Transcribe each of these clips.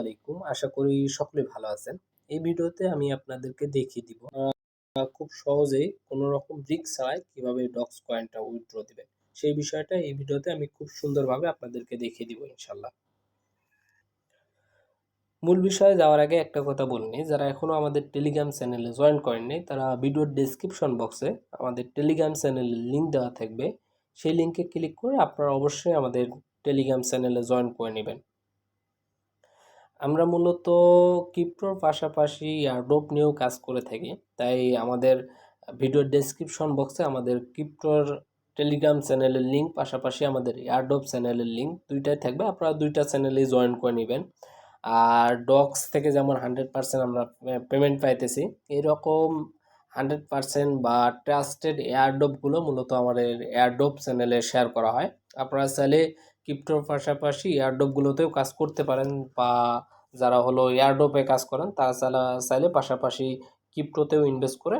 আলাইকুম। আশা করি সকলে ভালো আছেন। এই ভিডিওতে আমি আপনাদেরকে দেখিয়ে দিব খুব সহজেই কোনো রকম রিস্ক ছাড়াই কীভাবে ডক্স কয়েনটা উইথড্র দিবেন সেই বিষয়টা এই ভিডিওতে আমি খুব সুন্দরভাবে আপনাদেরকে দেখিয়ে দিব ইনশাল্লাহ মূল বিষয়ে যাওয়ার আগে একটা কথা বলিনি যারা এখনও আমাদের টেলিগ্রাম চ্যানেলে জয়েন করেননি তারা ভিডিওর ডেসক্রিপশন বক্সে আমাদের টেলিগ্রাম চ্যানেলের লিঙ্ক দেওয়া থাকবে। সেই লিঙ্কে ক্লিক করে আপনারা অবশ্যই আমাদের টেলিগ্রাম চ্যানেলে জয়েন করে নেবেন। আমরা মূলত ক্রিপ্টোর পাশাপাশি এয়ারড্রপ নিয়েও কাজ করে থাকি। তাই আমাদের ভিডিওর ডেসক্রিপশন বক্সে আমাদের ক্রিপ্টোর টেলিগ্রাম চ্যানেলের লিঙ্ক পাশাপাশি আমাদের এয়ারড্রপ চ্যানেলের লিঙ্ক দুইটাই থাকবে। আপনারা দুইটা চ্যানেলেই জয়েন করে নেবেন। আর ডক্স থেকে যেমন হান্ড্রেড পার্সেন্ট আমরা পেমেন্ট পাইতেছি, এরকম হান্ড্রেড পার্সেন্ট বা ট্রাস্টেড এয়ারড্রপগুলো মূলত আমাদের এয়ারড্রপ চ্যানেলে শেয়ার করা হয়। আপনারা চাইলে ক্রিপ্টোর পাশাপাশি এয়ারড্রপগুলোতেও কাজ করতে পারেন বা যারা হলো এয়ারড্রপে কাজ করেন, তারা চাইলে চাইলে পাশাপাশি ক্রিপ্টোতেও ইনভেস্ট করে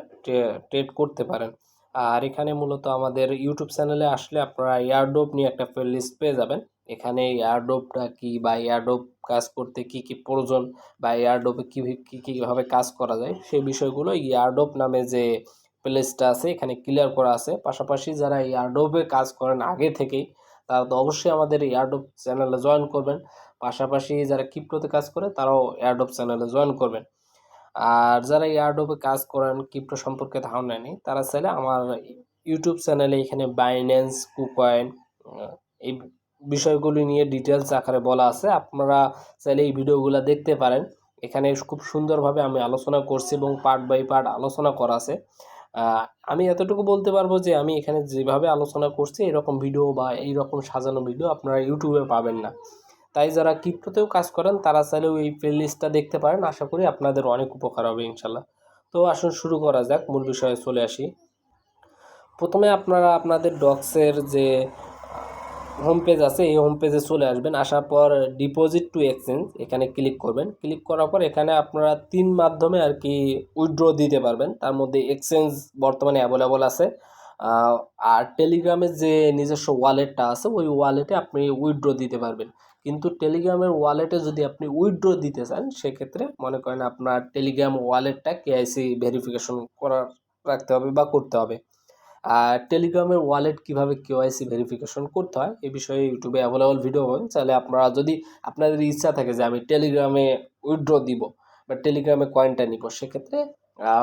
ট্রেড করতে পারেন। আর এখানে মূলত আমাদের ইউটিউব চ্যানেলে আসলে আপনারা এয়ারড্রপ নিয়ে একটা লিস্ট পেয়ে যাবেন। এখানে এয়ারড্রপটা কি বা এয়ারড্রপ কাজ করতে কি কি প্রয়োজন বা এয়ারড্রপে কী কী কীভাবে কাজ করা যায়, সেই বিষয়গুলো এয়ারড্রপ নামে যে প্লেসটা আছে, এখানে ক্লিয়ার করা আছে। পাশাপাশি যারা এয়ারড্রপে কাজ করেন আগে থেকেই তারা তো অবশ্যই আমাদের এয়ারড্রপ চ্যানেলে জয়েন করবেন। পাশাপাশি যারা ক্রিপ্টোতে কাজ করে, তারাও এয়ারড্রপ চ্যানেলে জয়েন করবেন। আর যারা এয়ারড্রপে কাজ করেন ক্রিপ্টো সম্পর্কে ধারণা নেই, তারা চাইলে আমার ইউটিউব চ্যানেলে এখানে বাইন্যান্স কুকয়েন এই বিষয়গুলি নিয়ে ডিটেলস আকারে বলা আছে। আপনারা চাইলে এই ভিডিওগুলো দেখতে পারেন। এখানে খুব সুন্দরভাবে আমি আলোচনা করছি এবং পার্ট বাই পার্ট আলোচনা করা আছে। আমি এতটুকু বলতে পারব যে আমি এখানে যেভাবে আলোচনা করছি, এরকম ভিডিও বা এই রকম সাজানো ভিডিও আপনারা ইউটিউবে পাবেন না। তাই যারা ক্রিপ্টোতেও কাজ করেন, তারা চাইলেও এই প্লেলিস্টটা দেখতে পারেন। আশা করি আপনাদের অনেক উপকার হবে ইনশাল্লাহ তো আসুন শুরু করা যাক, মূল বিষয়ে চলে আসি। প্রথমে আপনারা আপনাদের ডক্সের যে হোম পেজ আছে, এই হোম পেজে চলে আসবেন। আসার পর ডিপোজিট টু এক্সচেঞ্জ এখানে ক্লিক করবেন। ক্লিক করার পর এখানে আপনারা তিন মাধ্যমে আর কি উইথড্র দিতে পারবেন। তার মধ্যে এক্সচেঞ্জ বর্তমানে অ্যাভেলেবল আছে। আর টেলিগ্রামের যে নিজস্ব ওয়ালেটটা আছে, ওই ওয়ালেটে আপনি উইথড্র দিতে পারবেন। কিন্তু টেলিগ্রামের ওয়ালেটে যদি আপনি উইথড্র দিতে চান, সেক্ষেত্রে মনে করেন আপনার টেলিগ্রাম ওয়ালেটটা কেআইসি ভেরিফিকেশন করা রাখতে হবে বা করতে হবে। আর টেলিগ্রামের ওয়ালেট কীভাবে কেওয়াইসি ভেরিফিকেশন করতে হয় এই বিষয়ে ইউটিউবে অ্যাভেলেবল ভিডিও পাবেন। তাহলে আপনারা যদি আপনাদের ইচ্ছা থাকে যে আমি টেলিগ্রামে উইথড্র দিব বা টেলিগ্রামে কয়েনটা নিব, সেক্ষেত্রে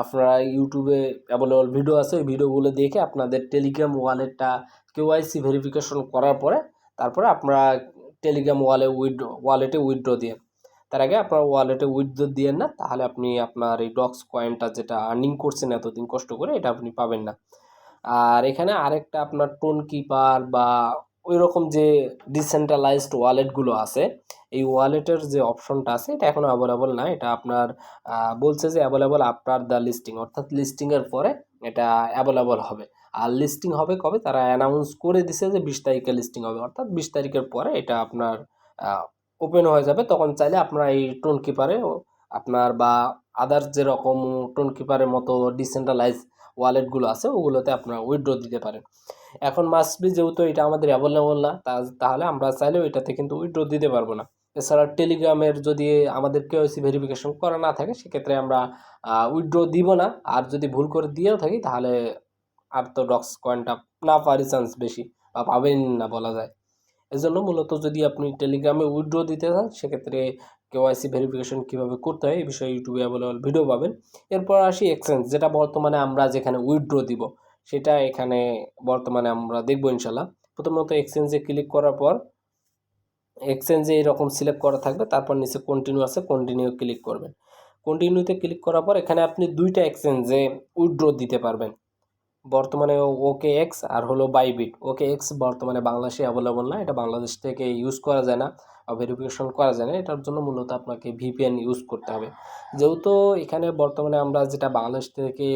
আপনারা ইউটিউবে অ্যাভেলেবল ভিডিও আছে, ওই ভিডিওগুলো দেখে আপনাদের টেলিগ্রাম ওয়ালেটটা কেওয়াইসি ভেরিফিকেশন করার পরে, তারপরে আপনারা টেলিগ্রাম ওয়ালে উইথড্র ওয়ালেটে উইথড্র দিয়ে, তার আগে আপনার ওয়ালেটে উইথড্র দিয়ে না, তাহলে আপনি আপনার এই ডক্স কয়েনটা যেটা আর্নিং করছেন এতদিন কষ্ট করে, এটা আপনি পাবেন না। আর এখানে আরেকটা আপনার টোন কিপার বা ওই রকম যে ডিসেন্ট্রালাইজড ওয়ালেটগুলো আছে, এই ওয়ালেটের যে অপশনটা আছে, এটা এখনও অ্যাভেলেবল না। এটা আপনার বলছে যে অ্যাভেলেবল আফটার দ্য লিস্টিং অর্থাৎ লিস্টিংয়ের পরে এটা অ্যাভেলেবল হবে। আর লিস্টিং হবে কবে? তারা অ্যানাউন্স করে দিছে যে বিশ তারিখে লিস্টিং হবে। অর্থাৎ বিশ তারিখের পরে এটা আপনার ওপেন হয়ে যাবে। তখন চাইলে আপনার এই টোন কিপারে আপনার বা আদার্স যেরকম টোন কিপারের মতো ডিসেন্ট্রালাইজ ওয়ালেটগুলো আছে, ওগুলোতে আপনারা উইথড্র দিতে পারেন। এখন মাসবি যেহেতু এটা আমাদের অ্যাভেলেবল না তাহলে আমরা চাইলেও এটাতে কিন্তু উইথড্র দিতে পারব না। এছাড়া টেলিগ্রামের যদি আমাদের কেওয়াইসি ভেরিফিকেশন করা না থাকে, সেক্ষেত্রে আমরা উইথড্র দিব না। আর যদি ভুল করে দিয়েও থাকি, তাহলে আর তো ডক্স কয়েনটা না পারি চান্স বেশি, বা পাবেন না বলা যায়। এজন্য মূলত যদি আপনি টেলিগ্রামে উইথড্র দিতে চান, সেক্ষেত্রে কেওয়াইসি ভেরিফিকেশন কীভাবে করতে হয়, এই বিষয়ে ইউটিউবে অ্যাভেলেবল ভিডিও পাবেন। এরপর আসি এক্সচেঞ্জ যেটা বর্তমানে আমরা যেখানে উইথড্র দিব, সেটা এখানে বর্তমানে আমরা দেখব ইনশাল্লাহ প্রথমত এক্সচেঞ্জে ক্লিক করার পর এক্সচেঞ্জে এরকম সিলেক্ট করা থাকবে, তারপর নিচে কন্টিনিউ আছে কন্টিনিউ ক্লিক করবেন। কন্টিনিউতে ক্লিক করার পর এখানে আপনি দুইটা এক্সচেঞ্জে উইথড্র দিতে পারবেন। বর্তমানে ওকে এক্স আর হলো বাইবিট ওকে এক্স বর্তমানে বাংলাদেশে অ্যাভেলেবল না, এটা বাংলাদেশ থেকে ইউজ করা যায় না ভেরিফিকেশন করা যায় না, এটার জন্য মূলত আপনাকে ভিপিএন ইউজ করতে হবে। যেহেতু এখানে বর্তমানে আমরা যেটা বাংলাদেশ থেকে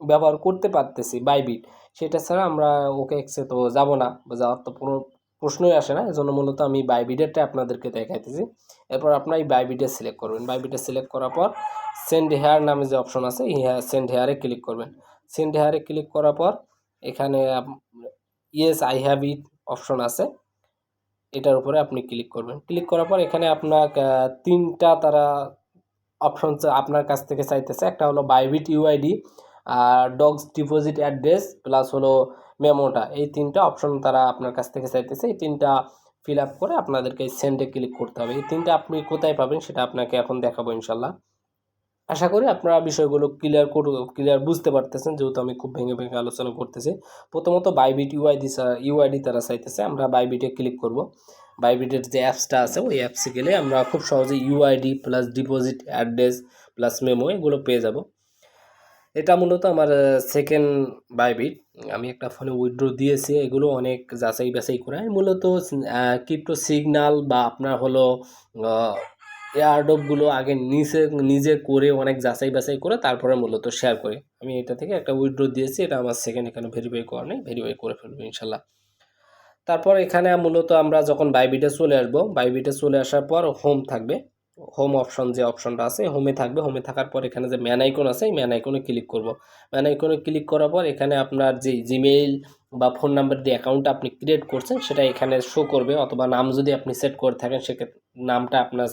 ব্যবহার করতে পারতেছি বাইবিট সেটা ছাড়া আমরা ওকে এক্সে তো যাব না যাওয়ার তো কোনো প্রশ্নই আসে না, এজন্য মূলত আমি বাইবিডেরটা আপনাদেরকে দেখাইতেছি। এরপর আপনার এই বাইবিডে সিলেক্ট করবেন। বাইবিডে সিলেক্ট করার পর সেন্ড হেয়ার নামে যে অপশন আছে সেন্ড হেয়ারে ক্লিক করবেন। সেন্ড হেয়ারে ক্লিক করার পর এখানে yes I have it option আছে। এটার উপরে আপনি ক্লিক করবেন। ক্লিক করার পর এখানে আপনার তিনটা তারা অপশন আপনার কাছ থেকে চাইতেছে। একটা হলো বাইবিট ইউআইডি আর ডগস ডিপোজিট অ্যাড্রেস প্লাস হলো মেমোটা এই তিনটা অপশন তারা আপনার কাছ থেকে চাইতেছে। এই তিনটা ফিল আপ করে আপনাদেরকে সেন্ডে ক্লিক করতে হবে। এই তিনটা আপনি কোথায় পাবেন সেটা আপনাকে এখন দেখাবো ইনশাল্লাহ। আশা করি আপনারা বিষয়গুলো ক্লিয়ার ক্লিয়ার বুঝতে পারতেছেন, যেহেতু আমি খুব ভেঙে ভেঙে আলোচনা করতেছি। প্রথমত বাইবিট ইউআইডি ইউআইডি তারা চাইতেছে, আমরা বাইবিটে ক্লিক করব। বাইবিটের যে অ্যাপসটা আছে, ওই অ্যাপসে গেলে আমরা খুব সহজে UID plus deposit address plus memo এগুলো পেয়ে যাব। এটা মূলত আমার সেকেন্ড বাইবিট আমি একটা ফোনে উইড্রো দিয়েছি, এগুলো অনেক যাচাই বাছাই করে মূলত ক্রিপ্টো সিগনাল বা আপনার হলো এয়ারডপগুলো আগে নিজে নিজে করে অনেক যাচাই বাছাই করে তারপরে মূলত শেয়ার করি। আমি এটা থেকে একটা উইড্রো দিয়েছি, এটা আমার সেকেন্ড এখানে ভেরিফাই করা নেই ভেরিফাই করে ফেলব ইনশাল্লাহ। তারপর এখানে মূলত আমরা যখন বাইবিটে চলে আসব বাইবিটে চলে আসার পর হোম থাকবে। হোম অপশন যে অপশনটা আছে হোমে থাকবে। হোমে থাকার পর এখানে যে ম্যান আইকন আছে, এই ম্যান আইকনে ক্লিক করব। ম্যান আইকনে ক্লিক করার পর এখানে আপনার যে জিমেইল বা ফোন নাম্বার দিয়ে অ্যাকাউন্টটা আপনি ক্রিয়েট করছেন, সেটা এখানে শো করবে। অথবা নাম যদি আপনি সেট করে থাকেন, সেক্ষেত্রে নামটা আপনার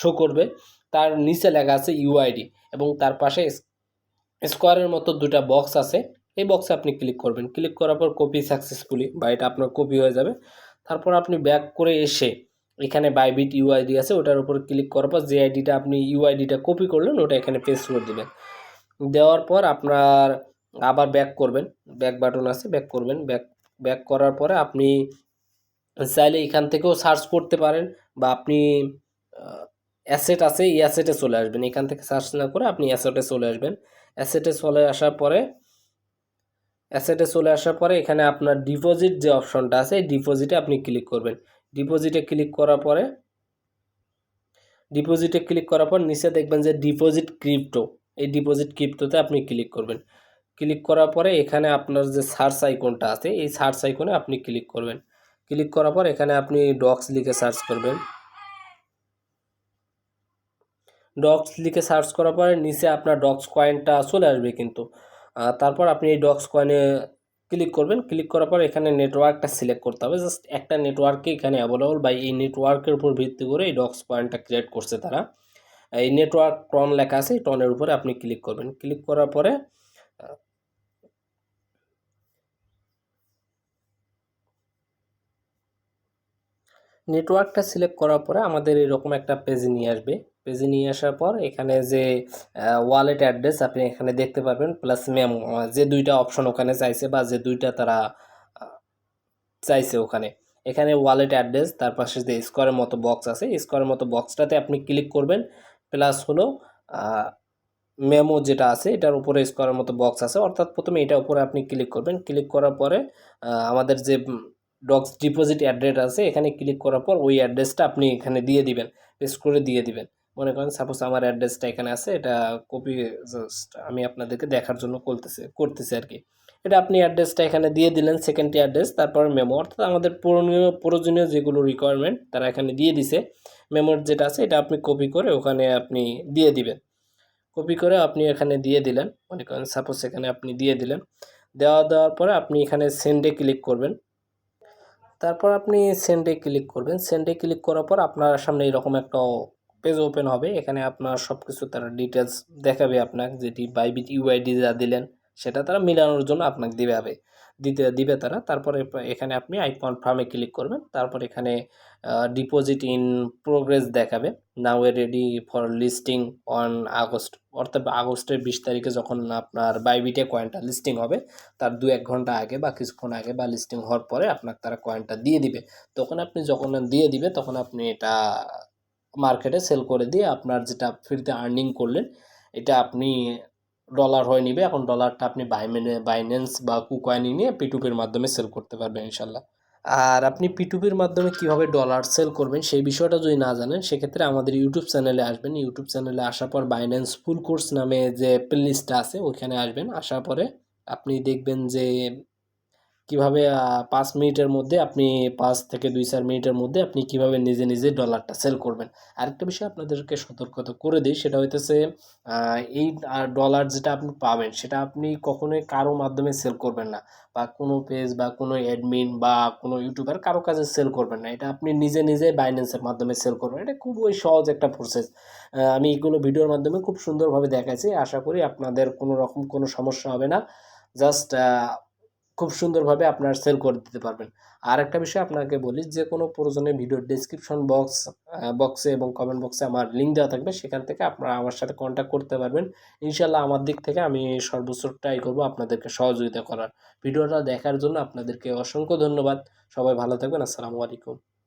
শো করবে। তার নিচে লেখা আছে ইউআইডি এবং তার পাশে স্কোয়ারের মতো দুটা বক্স আছে। এই বক্সে আপনি ক্লিক করবেন। ক্লিক করার পর কপি সাকসেসফুলি বা এটা আপনার কপি হয়ে যাবে। তারপর আপনি ব্যাক করে এসে এখানে বাইবিট ইউআইডি আছে, ওটার উপর ক্লিক করার পর যে আইডিটা আপনি ইউআইডিটা কপি করলেন, ওটা এখানে পেস্ট করে দেবেন। দেওয়ার পর আপনার আবার ব্যাক করবেন। ব্যাক বাটন আছে ব্যাক করবেন। ব্যাক ব্যাক করার পরে আপনি চাইলে এখান থেকেও সার্চ করতে পারেন বা আপনি অ্যাসেট আছে, এই অ্যাসেটে চলে আসবেন। এখান থেকে সার্চ না করে আপনি অ্যাসেটে চলে আসবেন। অ্যাসেটে চলে আসার পরে অ্যাসেটে চলে আসার পরে এখানে আপনার ডিপোজিট যে অপশনটা আছে, এই ডিপোজিটে আপনি ক্লিক করবেন। ডিপোজিটে ক্লিক করার পরে ডিপোজিটে ক্লিক করার পর নিচে দেখবেন যে ডিপোজিট ক্রিপ্টো এই ডিপোজিট ক্রিপ্টোতে আপনি ক্লিক করবেন। ক্লিক করার পরে এখানে আপনার যে সার্চ আইকনটা আছে, এই সার্চ আইকনে আপনি ক্লিক করবেন। ক্লিক করার পর এখানে আপনি ডক্স লিখে সার্চ করবেন। ডক্স লিখে সার্চ করার পরে নিচে আপনার ডক্স কয়েনটা চলে আসবে কিন্তু। তারপর আপনি এই ডক্স কয়েনে ক্লিক করবেন। ক্লিক করার পর এখানে নেটওয়ার্কটা সিলেক্ট করতে হবে। জাস্ট একটা নেটওয়ার্কে এখানে অ্যাভেলেবল বা এই নেটওয়ার্কের উপর ভিত্তি করে এই ডক্স পয়েন্টটা ক্রিয়েট করছে তারা। এই নেটওয়ার্ক টন লেখা আছে, এই টনের উপরে আপনি ক্লিক করবেন। ক্লিক করার পরে নেটওয়ার্কটা সিলেক্ট করার পরে আমাদের এরকম একটা পেজে নিয়ে আসবে। পেজে নিয়ে আসার পর এখানে যে ওয়ালেট অ্যাড্রেস আপনি এখানে দেখতে পারবেন প্লাস মেমো যে দুইটা অপশন ওখানে চাইছে বা যে দুইটা তারা চাইছে ওখানে। এখানে ওয়ালেট অ্যাড্রেস তার পাশে যে স্কোয়ারের মতো বক্স আছে স্কোয়ারের মতো বক্সটাতে আপনি ক্লিক করবেন প্লাস হলো মেমো যেটা আছে, এটার উপরে স্কোয়ারের মতো বক্স আছে, অর্থাৎ প্রথমে এটার উপরে আপনি ক্লিক করবেন। ক্লিক করার পরে আমাদের যে ডক্স ডিপোজিট অ্যাড্রেস আছে, এখানে ক্লিক করার পর ওই অ্যাড্রেসটা আপনি এখানে দিয়ে দিবেন পেস্ট করে দিয়ে দিবেন। মনে করেন সাপোজ আমার অ্যাড্রেসটা এখানে আছে, এটা কপি জাস্ট আমি আপনাদেরকে দেখার জন্য করতেছে, করতেছি আর কি এটা আপনি অ্যাড্রেসটা এখানে দিয়ে দিলেন সেকেন্ড অ্যাড্রেস তারপর মেমো অর্থাৎ আমাদের প্রয়োজনীয় প্রয়োজনীয় যেগুলো রিকোয়ারমেন্ট তারা এখানে দিয়ে দিছে। মেমোর যেটা আছে, এটা আপনি কপি করে ওখানে আপনি দিয়ে দিবেন। কপি করে আপনি এখানে দিয়ে দিলেন, মনে করেন সাপোজ এখানে আপনি দিয়ে দিলেন। দেওয়া, দেওয়ার পরে আপনি এখানে সেন্ডে ক্লিক করবেন। তারপর আপনি সেন্ডে ক্লিক করবেন। সেন্ডে ক্লিক করার পর আপনার সামনে এরকম একটা পেজ ওপেন হবে। এখানে আপনার সব কিছু তারা ডিটেলস দেখাবে আপনাকে যেটি বাইবিট ইউআইডি যা দিলেন, সেটা তারা মিলানোর জন্য আপনাকে দিবে হবে দিতে, দিবে তারা। তারপরে এখানে আপনি আই কনফার্মে ক্লিক করবেন। তারপর এখানে ডিপোজিট ইন প্রোগ্রেস দেখাবে। Now a ready for listing on August অর্থাৎ আগস্টের বিশ তারিখে যখন আপনার বাইবিটে কয়েনটা লিস্টিং হবে, তার দু এক ঘণ্টা আগে বা কিছুক্ষণ আগে বা লিস্টিং হওয়ার পরে আপনাকে তারা কয়েনটা দিয়ে দিবে। তখন আপনি যখন দিয়ে দিবে, তখন আপনি এটা মার্কেটে সেল করে দিয়ে আপনার যেটা ফ্রিতে আর্নিং করলেন, এটা আপনি ডলার হয়ে নিবে। এখন ডলারটা আপনি বাইমেনে বাইন্যান্স বা কুকয়েনি নিয়ে পিটুপির মাধ্যমে সেল করতে পারবেন ইনশাল্লাহ। আর আপনি পিটুপির মাধ্যমে কীভাবে ডলার সেল করবেন সেই বিষয়টা যদি না জানেন, সেক্ষেত্রে আমাদের ইউটিউব চ্যানেলে আসবেন। ইউটিউব চ্যানেলে আসার পর বাইন্যান্স ফুল কোর্স নামে যে প্লেলিস্টটা আছে, ওইখানে আসবেন। আসার পরে আপনি দেখবেন যে কীভাবে পাঁচ মিনিটের মধ্যে আপনি পাঁচ থেকে দুই চার মিনিটের মধ্যে আপনি কীভাবে নিজে নিজে ডলারটা সেল করবেন। আরেকটা বিষয় আপনাদেরকে সতর্কতা করে দিই, সেটা হইতেছে এই ডলার যেটা আপনি পাবেন, সেটা আপনি কখনোই কারও মাধ্যমে সেল করবেন না। বা কোনো পেজ বা কোনো অ্যাডমিন বা কোনো ইউটিউবার কারও কাছে সেল করবেন না। এটা আপনি নিজে নিজে বাইন্যান্সের মাধ্যমে সেল করবেন। এটা খুবই সহজ একটা প্রসেস আমি এগুলো ভিডিওর মাধ্যমে খুব সুন্দরভাবে দেখাইছি। আশা করি আপনাদের কোনো রকম কোনো সমস্যা হবে না। জাস্ট খুব সুন্দরভাবে আপনার সেল করে দিতে পারবেন। আর একটা বিষয় আপনাকে বলি, যে কোনো প্রয়োজনে ভিডিও ডেসক্রিপশন বক্স বক্সে এবং কমেন্ট বক্সে আমার লিঙ্ক দেওয়া থাকবে। সেখান থেকে আপনারা আমার সাথে কন্ট্যাক্ট করতে পারবেন। ইনশাল্লাহ আমার দিক থেকে আমি সর্বোচ্চ ট্রাই করব আপনাদেরকে সহযোগিতা করার। ভিডিওটা দেখার জন্য আপনাদেরকে অসংখ্য ধন্যবাদ। সবাই ভালো থাকবেন। আসসালামু আলাইকুম।